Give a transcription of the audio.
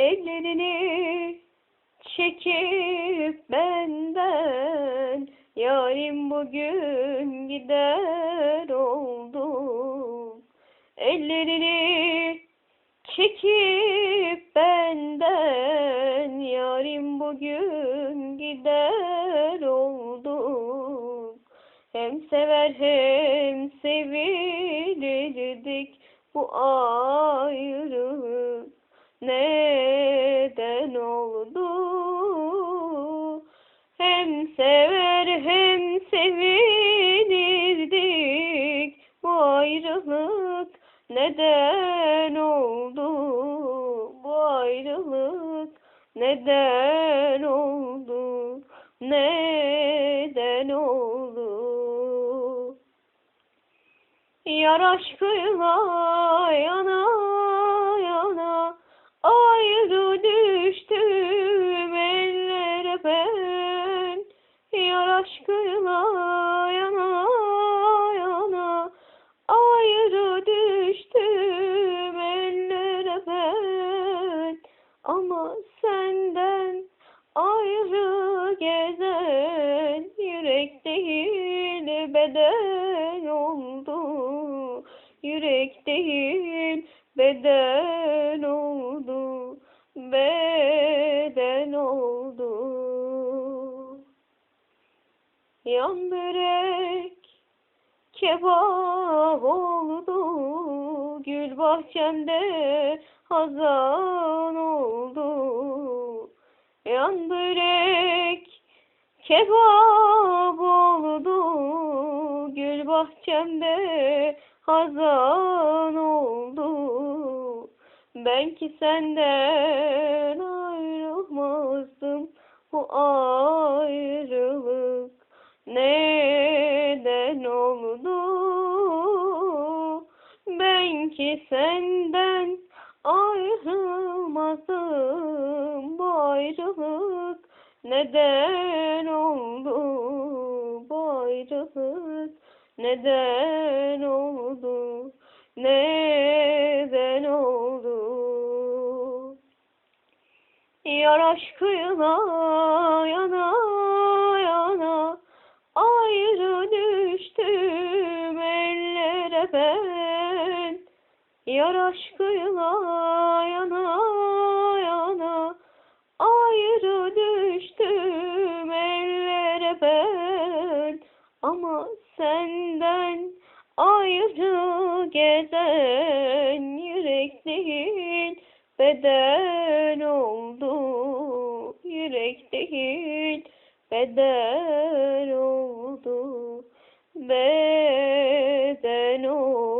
Ellerini çekip benden Yarim bugün gider oldu. Ellerini çekip benden Yarim bugün gider oldu. Hem sever hem sevilirdik bu ayrılık neden oldu? Bu ayrılık neden oldu? Neden oldu? Yar aşkıyla yana yana ayrı düştüm ellere ben Yar aşkıyla yana yürek değil beden oldu. Yürek değil beden oldu. Beden oldu. Yan börek kebap oldu. Gül bahçemde hazan oldu. Yan börek kebap bahçemde hazan oldu Ben ki senden ayrılmazdım Bu ayrılık neden oldu? Ben ki senden ayrılmazdım Bu ayrılık neden oldu? Bu ayrılık neden oldu? Neden oldu? Yar aşkıyla yana yana ayrı düştüm ellere ben Yar aşkıyla yana yana ayrı düştüm ellere ben ama senden ayrı gezen yürek değil beden oldu. Yürek değil beden oldu. Beden oldu.